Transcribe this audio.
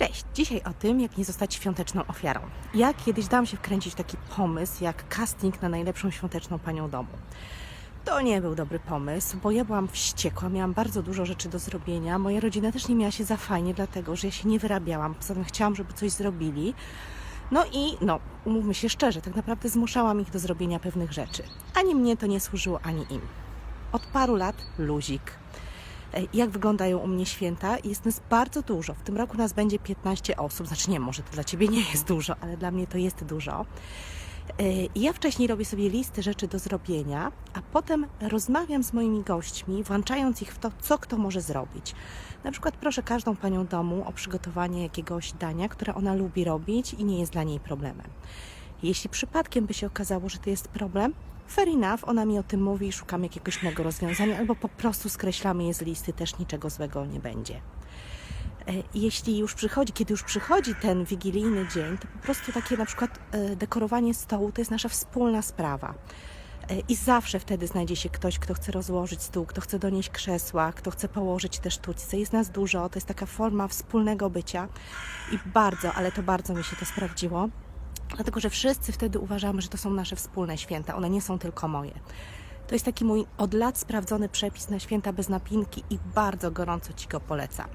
Cześć! Dzisiaj o tym, jak nie zostać świąteczną ofiarą. Ja kiedyś dałam się wkręcić w taki pomysł, jak casting na najlepszą świąteczną panią domu. To nie był dobry pomysł, bo ja byłam wściekła, miałam bardzo dużo rzeczy do zrobienia. Moja rodzina też nie miała się za fajnie, dlatego że ja się nie wyrabiałam. Poza tym chciałam, żeby coś zrobili. No i, no, umówmy się szczerze, tak naprawdę zmuszałam ich do zrobienia pewnych rzeczy. Ani mnie to nie służyło, ani im. Od paru lat luzik. E, Jak wyglądają u mnie święta? Jest nas bardzo dużo. W tym roku nas będzie 15 osób. Znaczy nie, może to dla Ciebie nie jest dużo, ale dla mnie to jest dużo. E, Ja wcześniej robię sobie listy rzeczy do zrobienia, a potem rozmawiam z moimi gośćmi, włączając ich w to, co kto może zrobić. Na przykład proszę każdą panią domu o przygotowanie jakiegoś dania, które ona lubi robić i nie jest dla niej problemem. Jeśli przypadkiem by się okazało, że to jest problem, fair enough, ona mi o tym mówi szukamy jakiegoś innego rozwiązania, albo po prostu skreślamy je z listy, też niczego złego nie będzie. E, Jeśli już przychodzi, kiedy już przychodzi ten wigilijny dzień, to po prostu takie na przykład e, dekorowanie stołu to jest nasza wspólna sprawa. E, I zawsze wtedy znajdzie się ktoś, kto chce rozłożyć stół, kto chce donieść krzesła, kto chce położyć te sztućce. Jest nas dużo, to jest taka forma wspólnego bycia i bardzo, ale to bardzo mi się to sprawdziło. Dlatego, że wszyscy wtedy uważamy, że to są nasze wspólne święta, one nie są tylko moje. To jest taki mój od lat sprawdzony przepis na święta bez napinki i bardzo gorąco Ci go polecam.